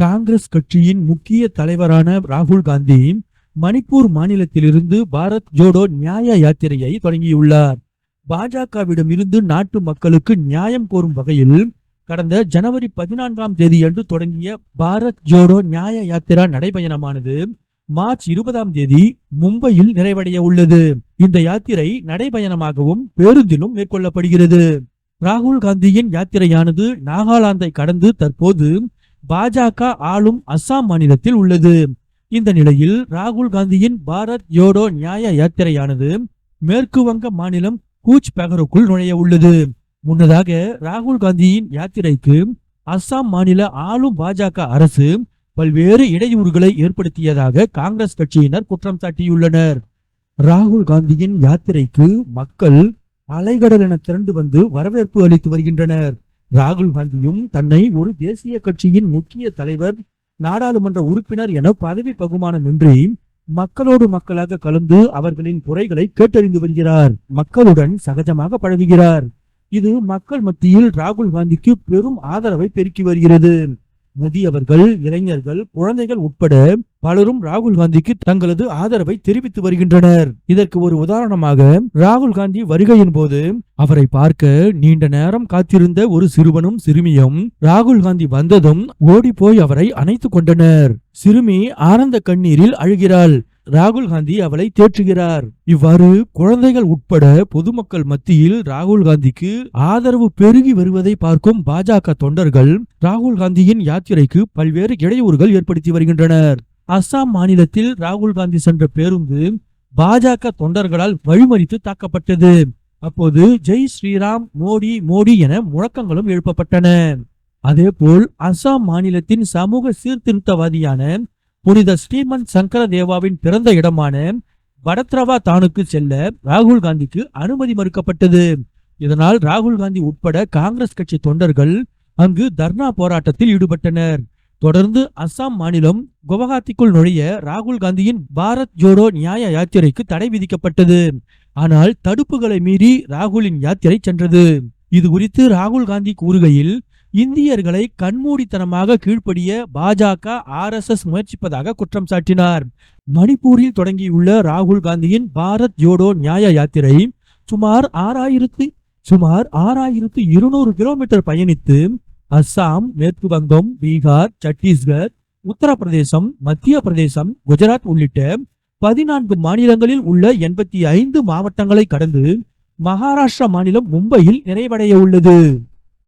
காங்கிரஸ் கட்சியின் முக்கிய தலைவரான ராகுல் காந்தி மணிப்பூர் மாநிலத்திலிருந்து பாரத் ஜோடோ நியாய யாத்திரையை தொடங்கியுள்ளார். பாஜகவிடம் இருந்து நாட்டு மக்களுக்கு நியாயம் கோரும் வகையில் கடந்த ஜனவரி பதினான்காம் தேதியன்று தொடங்கிய பாரத் ஜோடோ நியாய யாத்திரா நடைபயணமானது மார்ச் இருபதாம் தேதி மும்பையில் நிறைவடைய உள்ளது. இந்த யாத்திரை நடைபயணமாகவும் பேருந்திலும் மேற்கொள்ளப்படுகிறது. ராகுல் காந்தியின் யாத்திரையானது நாகாலாந்தை கடந்து தற்போது பாஜக ஆளும் அஸ்ஸாம் மாநிலத்தில் உள்ளது. இந்த நிலையில் ராகுல் காந்தியின் பாரத் யோடோ நியாய யாத்திரையானது மேற்கு வங்க மாநிலம் கூச் பெகருக்குள் நுழைய உள்ளது. முன்னதாக ராகுல் காந்தியின் யாத்திரைக்கு அஸ்ஸாம் மாநில ஆளும் பாஜக அரசு பல்வேறு இடையூறுகளை ஏற்படுத்தியதாக காங்கிரஸ் கட்சியினர் குற்றம் சாட்டியுள்ளனர். ராகுல் காந்தியின் யாத்திரைக்கு மக்கள் அலைகடல் என திரண்டு வந்து வரவேற்பு அளித்து வருகின்றனர். ராகுல் காந்தியும் தன்னை ஒரு தேசிய கட்சியின் முக்கிய தலைவர் நாடாளுமன்ற உறுப்பினர் என பதவி பகுமானமின்றி மக்களோடு மக்களாக கலந்து அவர்களின் குறைகளை கேட்டறிந்து வருகிறார். மக்களுடன் சகஜமாக பழகுகிறார். இது மக்கள் மத்தியில் ராகுல் காந்திக்கு பெரும் ஆதரவை பெருக்கி வருகிறது. முதியவர்கள் இளைஞர்கள் குழந்தைகள் உட்பட பலரும் ராகுல் காந்திக்கு தங்களது ஆதரவை தெரிவித்து வருகின்றனர். இதற்கு ஒரு உதாரணமாக ராகுல் காந்தி வருகையின் போது அவரை பார்க்க நீண்ட நேரம் காத்திருந்த ஒரு சிறுவனும் சிறுமியும் ராகுல் காந்தி வந்ததும் ஓடி போய் அவரை அணைத்துக் கொண்டனர். சிறுமி ஆனந்த கண்ணீரில் அழுகிறாள். ராகுல் காந்தி அவளை தேற்றுகிறார். இவ்வாறு குழந்தைகள் உட்பட பொதுமக்கள் மத்தியில் ராகுல் காந்திக்கு ஆதரவு பெருகி வருவதை பார்க்கும் பாஜக தொண்டர்கள் ராகுல் காந்தியின் யாத்திரைக்கு பல்வேறு இடையூறுகள் ஏற்படுத்தி வருகின்றனர். அஸ்ஸாம் மாநிலத்தில் ராகுல் காந்தி சென்ற பேருந்து பாஜக தொண்டர்களால் வழிமறித்து தாக்கப்பட்டது. அப்போது ஜெய் ஸ்ரீராம் மோடி மோடி என முழக்கங்களும் எழுப்பப்பட்டன. அதேபோல் அஸ்ஸாம் மாநிலத்தின் சமூக சீர்திருத்தவாதியான புனித ஸ்ரீமன் சங்கர தேவாவின் பிறந்த இடமான வடத்ரவா தானுக்கு செல்ல ராகுல் காந்திக்கு அனுமதி மறுக்கப்பட்டது. இதனால் ராகுல் காந்தி உட்பட காங்கிரஸ் கட்சி தொண்டர்கள் அங்கு தர்ணா போராட்டத்தில் ஈடுபட்டனர். தொடர்ந்து அஸ்ஸாம் மாநிலம் குவஹாத்திக்குள் நுழைய ராகுல் காந்தியின் பாரத் ஜோடோ நியாய யாத்திரைக்கு தடை விதிக்கப்பட்டது. ஆனால் தடுப்புகளை மீறி ராகுலின் யாத்திரை சென்றது. இது குறித்து ராகுல் காந்தி கூறுகையில் இந்தியர்களை கண்மூடித்தனமாக கீழ்ப்படிய பாஜக ஆர்எஸ்எஸ் முயற்சிப்பதாக குற்றம் சாட்டினார். மணிப்பூரில் தொடங்கியுள்ள ராகுல் காந்தியின் பாரத் ஜோடோ நியாய யாத்திரை சுமார் ஆறாயிரத்து சுமார் ஆறாயிரத்து இருநூறு கிலோமீட்டர் பயணித்து அஸ்ஸாம் மேற்கு வங்கம் பீகார் சத்தீஸ்கர் உத்தரப்பிரதேசம் மத்திய பிரதேசம் குஜராத் உள்ளிட்ட பதினான்கு மாநிலங்களில் உள்ள எண்பத்தி ஐந்து மாவட்டங்களை கடந்து மகாராஷ்டிரா மாநிலம் மும்பையில் நிறைவடைய உள்ளது.